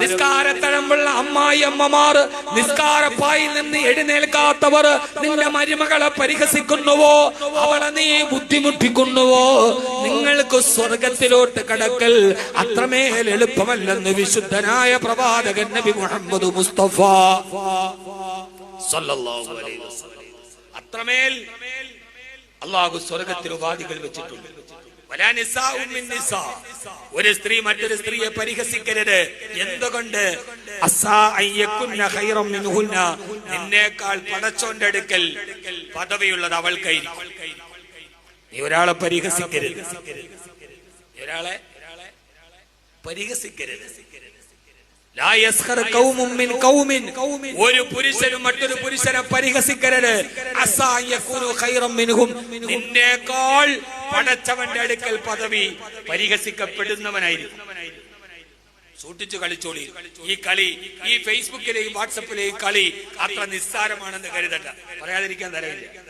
നിസ്കാരത്തഴമ്പുള്ള അമ്മായി അമ്മമാർ നിസ്കാരപ്പായി നിന്ന് എഴുന്നേൽക്കാത്തവർ നിന്റെ മരുമകളെ പരിഹസിക്കുന്നുവോ? അവളെ നീ ബുദ്ധിമുട്ടിക്കുന്നുവോ? നിങ്ങൾക്ക് സ്വർഗത്തിലോട്ട് കടക്കൽ അത്രമേൽ എളുപ്പമല്ലെന്ന് വിശുദ്ധനായ പ്രവാചകൻ നബി മുഹമ്മദ് മുസ്തഫ. അത്രമേൽ അള്ളാഹു സ്വർഗത്തിൽ ഉപാധികൾ വെച്ചിട്ടുണ്ട്. ഒരു സ്ത്രീ മറ്റൊരു സ്ത്രീയെ പരിഹസിക്കരുത്. എന്തുകൊണ്ട്. നിന്നേക്കാൾ പടച്ചോന്റെ അടുക്കൽ പദവിയുള്ളത് അവൾക്കായിരിക്കും. നീ ഒരാളെ പരിഹസിക്കരുത്. ഒരാളെ പരിഹസിക്കരുത്. ഒരു പുരുഷനും മറ്റൊരു പുരുഷനെ പരിഹസിക്കരുത്. നിന്നേക്കാൾ പടച്ചവന്റെ അടുക്കൽ പദവി പരിഹസിക്കപ്പെടുന്നവനായിരിക്കും. സൂക്ഷിച്ചു കളിച്ചോളി. ഈ കളി ഈ ഫേസ്ബുക്കിലെയും വാട്സപ്പിലെയും കളി അത്ര നിസ്സാരമാണെന്ന് കരുതണ്ട. പറയാതിരിക്കാൻ തരവില്ല